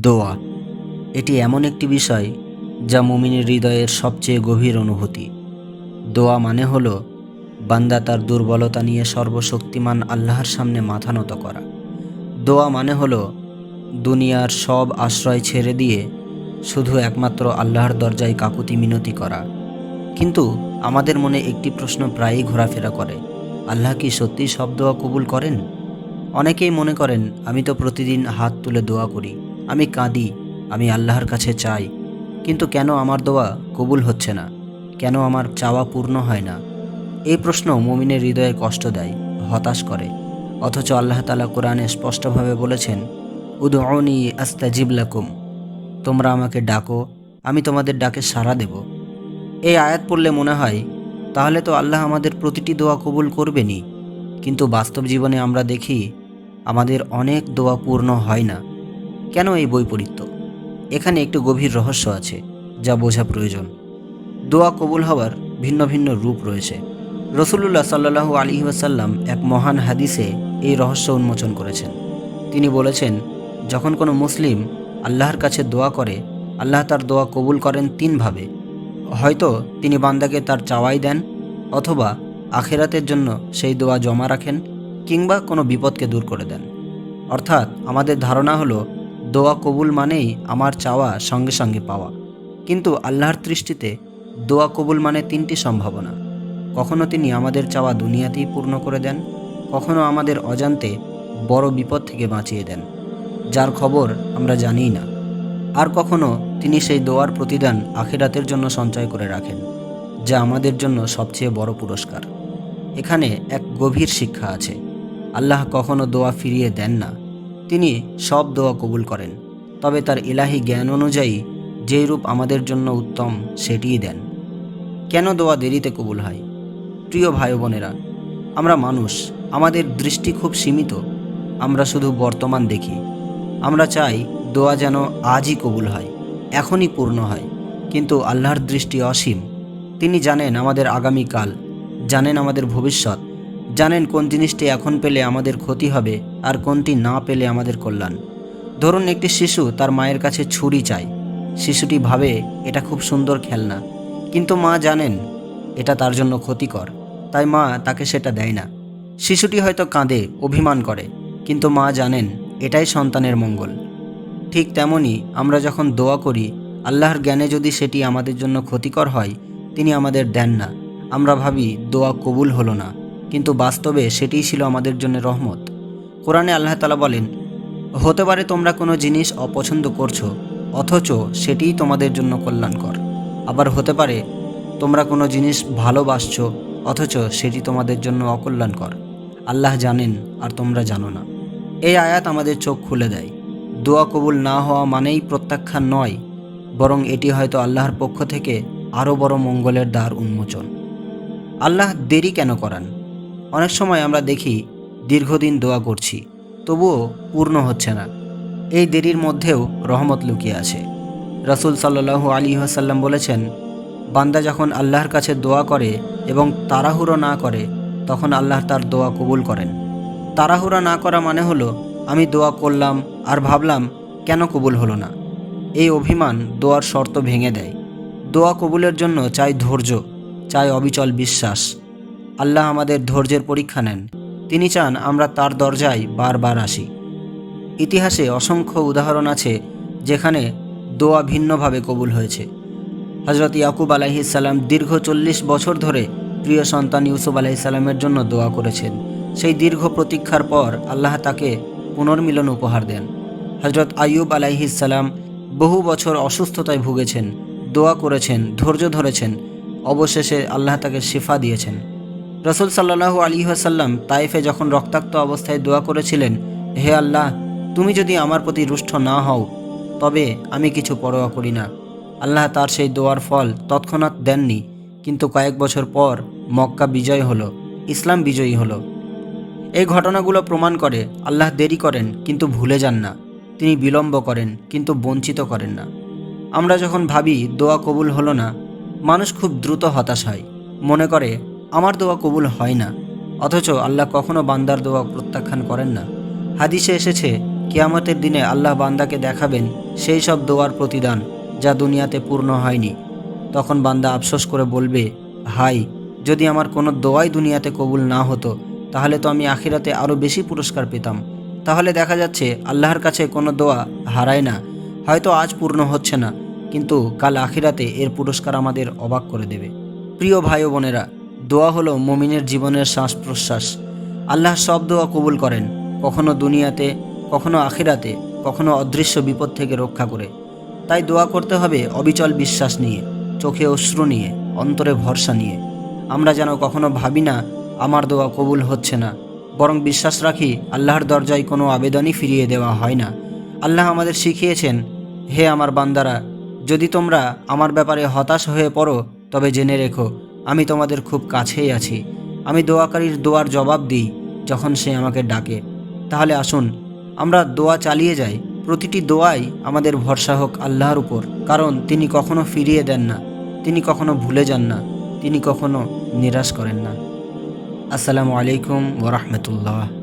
দোয়া। এটি এমন একটি বিষয় যা মুমিনের হৃদয়ের সবচেয়ে গভীর অনুভূতি। দোয়া মানে হল বান্দা তার দুর্বলতা নিয়ে সর্বশক্তিমান আল্লাহর সামনে মাথা নত করা। দোয়া মানে হল দুনিয়ার সব আশ্রয় ছেড়ে দিয়ে শুধু একমাত্র আল্লাহর দরজায় কাকুতি মিনতি করা। কিন্তু আমাদের মনে একটি প্রশ্ন প্রায়ই ঘোরাফেরা করে, আল্লাহ কি সত্যিই সব দোয়া কবুল করেন? অনেকেই মনে করেন, আমি তো প্রতিদিন হাত তুলে দোয়া করি। আমি কাঁদি, আমি আল্লাহর কাছে চাই। কিন্তু কেন আমার দোয়া কবুল হচ্ছে না? কেন আমার চাওয়া পূর্ণ হয় না? এই প্রশ্ন মুমিনের হৃদয়ে কষ্ট দেয়, হতাশ করে। অথচ আল্লাহ তালা কোরআনে স্পষ্টভাবে বলেছেন উদৌনি আস্তাজিব লাকুম। তোমরা আমাকে ডাকো, আমি তোমাদের ডাকে সাড়া দেব। এই আয়াত পড়লে মনে হয়, তাহলে তো আল্লাহ আমাদের প্রতিটি দোয়া কবুল করবেনই। কিন্তু বাস্তব জীবনে আমরা দেখি, আমাদের অনেক দোয়া পূর্ণ হয় না। কেন এই বৈপরীত্য এখানে একটু গভীর রহস্য আছে, যা বোঝা প্রয়োজন। দোয়া কবুল হওয়ার ভিন্ন ভিন্ন রূপ রয়েছে। রসুল্লাহ সাল্লাহু আলী ওয়াসাল্লাম এক মহান হাদিসে এই রহস্য উন্মোচন করেছেন। তিনি বলেছেন, যখন কোনো মুসলিম আল্লাহর কাছে দোয়া করে, আল্লাহ তার দোয়া কবুল করেন তিনভাবে হয়তো তিনি বান্দাকে তার চাওয়াই দেন, অথবা আখেরাতের জন্য সেই দোয়া জমা রাখেন, কিংবা কোনো বিপদকে দূর করে দেন। অর্থাৎ আমাদের ধারণা হলো দোয়া কবুল মানেই আমার চাওয়া সঙ্গে সঙ্গে পাওয়া। কিন্তু আল্লাহর দৃষ্টিতে দোয়া কবুল মানে তিনটি সম্ভাবনা। কখনো তিনি আমাদের চাওয়া দুনিয়াতেই পূর্ণ করে দেন, কখনো আমাদের অজান্তে বড় বিপদ থেকে বাঁচিয়ে দেন, যার খবর আমরা জানিই না। আর কখনো তিনি সেই দোয়ার প্রতিদান আখেরাতের জন্য সঞ্চয় করে রাখেন, যা আমাদের জন্য সবচেয়ে বড় পুরস্কার। এখানে এক গভীর শিক্ষা আছে। আল্লাহ কখনো দোয়া ফিরিয়ে দেন না তিনি সব দোয়া কবুল করেন, তবে তার ইলাহি জ্ঞান অনুযায়ী যেই রূপ আমাদের জন্য উত্তম সেটিই দেন। কেন দোয়া দেরিতে কবুল হয়? প্রিয় ভাই বোনেরা আমরা মানুষ, আমাদের দৃষ্টি খুব সীমিত, আমরা শুধু বর্তমান দেখি। আমরা চাই দোয়া যেন আজই কবুল হয়, এখনই পূর্ণ হয়, কিন্তু আল্লাহর দৃষ্টি অসীম। তিনি জানেন আমাদের আগামীকাল, জানেন আমাদের ভবিষ্যৎ জানেন কোন জিনিসটি এখন পেলে আমাদের ক্ষতি হবে আর কোনটি না পেলে আমাদের কল্যাণ। ধরুন একটি শিশু তার মায়ের কাছে ছুরি চায়। শিশুটি ভাবে, এটা খুব সুন্দর খেলনা। কিন্তু মা জানেন, এটা তার জন্য ক্ষতিকর। তাই মা তাকে সেটা দেয় না। শিশুটি হয়তো কাঁদে, অভিমান করে, কিন্তু মা জানেন, এটাই সন্তানের মঙ্গল। ঠিক তেমনই আমরা যখন দোয়া করি, আল্লাহর জ্ঞানে যদি সেটি আমাদের জন্য ক্ষতিকর হয়, তিনি আমাদের দেন না। আমরা ভাবি, দোয়া কবুল হলো না। কিন্তু বাস্তবে সেটিই ছিল আমাদের জন্য রহমত। কোরআনে আল্লাহ তালা বলেন, হতে পারে তোমরা কোনো জিনিস অপছন্দ করছ, অথচ সেটিই তোমাদের জন্য কল্যাণকর। আবার হতে পারে তোমরা কোনো জিনিস ভালোবাসছ, অথচ সেটি তোমাদের জন্য অকল্যাণকর। আল্লাহ জানেন আর তোমরা জানো না। এই আয়াত আমাদের চোখ খুলে দেয়। দোয়া কবুল না হওয়া মানেই প্রত্যাখ্যান নয়, বরং এটি হয়তো আল্লাহর পক্ষ থেকে আরও বড় মঙ্গলের দ্বার উন্মোচন। আল্লাহ দেরি কেন করান? অনেক সময় আমরা দেখি দীর্ঘদিন দোয়া করছি, তবুও পূর্ণ হচ্ছে না। এই দেরির মধ্যেও রহমত লুকিয়ে আছে। রাসুল সাল্লাহু আলী আসাল্লাম বলেছেন, বান্দা যখন আল্লাহর কাছে দোয়া করে এবং তাড়াহুড়ো না করে, তখন আল্লাহ তার দোয়া কবুল করেন। তাড়াহুড়া না করা মানে হলো, আমি দোয়া করলাম আর ভাবলাম, কেন কবুল হলো না? এই অভিমান দোয়ার শর্ত ভেঙে দেয়। দোয়া কবুলের জন্য চাই ধৈর্য, চাই অবিচল বিশ্বাস। আল্লাহ আমাদের ধৈর্যের পরীক্ষা নেন। তিনি চান আমরা তার দরজায় বারবার আসি। ইতিহাসে অসংখ্য উদাহরণ আছে যেখানে দোয়া ভিন্নভাবে কবুল হয়েছে। হজরত ইয়াকুব আলাইহিসাল্লাম দীর্ঘ চল্লিশ বছর ধরে প্রিয় সন্তান ইউসুফ আলাইসাল্লামের জন্য দোয়া করেছেন। সেই দীর্ঘ প্রতীক্ষার পর আল্লাহ তাকে পুনর্মিলন উপহার দেন। হজরত আইয়ুব আলাইহিসাল্লাম বহু বছর অসুস্থতায় ভুগেছেন, দোয়া করেছেন, ধৈর্য ধরেছেন। অবশেষে আল্লাহ তাকে শিফা দিয়েছেন। রসুল সাল্লাহু আলী আসাল্লাম তাইফে যখন রক্তাক্ত অবস্থায় দোয়া করেছিলেন, হে আল্লাহ, তুমি যদি আমার প্রতি রুষ্ট না হও, তবে আমি কিছু পরোয়া করি না। আল্লাহ তার সেই দোয়ার ফল তৎক্ষণাৎ দেননি, কিন্তু কয়েক বছর পর মক্কা বিজয় হলো, ইসলাম বিজয়ী হলো। এই ঘটনাগুলো প্রমাণ করে আল্লাহ দেরি করেন, কিন্তু ভুলে যান না। তিনি বিলম্ব করেন, কিন্তু বঞ্চিত করেন না। আমরা যখন ভাবি দোয়া কবুল হলো না, মানুষ খুব দ্রুত হতাশ হয়। মনে করে আমার দোয়া কবুল হয় না, অথচ আল্লাহ কখনো বান্দার দোয়া প্রত্যাখ্যান করেন না। হাদিসে এসেছে, কিয়ামতের দিনে আল্লাহ বান্দাকে দেখাবেন সেই সব দোয়ার প্রতিদান যা দুনিয়াতে পূর্ণ হয়নি। তখন বান্দা আফসোস করে বলবে, হাই, যদি আমার কোনো দোয়াই দুনিয়াতে কবুল না হতো, তাহলে তো আমি আখিরাতে আরও বেশি পুরস্কার পেতাম। তাহলে দেখা যাচ্ছে, আল্লাহর কাছে কোনো দোয়া হারায় না। হয়তো আজ পূর্ণ হচ্ছে না, কিন্তু কাল আখিরাতে এর পুরস্কার আমাদের অবাক করে দেবে। প্রিয় ভাই বোনেরা দোয়া হলো মমিনের জীবনের শ্বাস প্রশ্বাস আল্লাহ সব দোয়া কবুল করেন, কখনো দুনিয়াতে, কখনো আখিরাতে, কখনো অদৃশ্য বিপদ থেকে রক্ষা করে। তাই দোয়া করতে হবে অবিচল বিশ্বাস নিয়ে, চোখে অশ্রু নিয়ে, অন্তরে ভরসা নিয়ে। আমরা যেন কখনো ভাবি না, আমার দোয়া কবুল হচ্ছে না। বরং বিশ্বাস রাখি, আল্লাহর দরজায় কোনো আবেদনই ফিরিয়ে দেওয়া হয় না। আল্লাহ আমাদের শিখিয়েছেন, হে আমার বান্দারা, যদি তোমরা আমার ব্যাপারে হতাশ হয়ে পড়ো, তবে জেনে রেখো আমি তোমাদের খুব কাছেই আছি। আমি দোয়াকারীর দোয়ার জবাব দিই যখন সে আমাকে ডাকে। তাহলে আসুন, আমরা দোয়া চালিয়ে যাই। প্রতিটি দোয়াই আমাদের ভরসা হোক আল্লাহর উপর, কারণ তিনি কখনো ফিরিয়ে দেন না, তিনি কখনো ভুলে যান না, তিনি কখনো নিরাশ করেন না। আসসালামু আলাইকুম ওরহমতুল্লাহ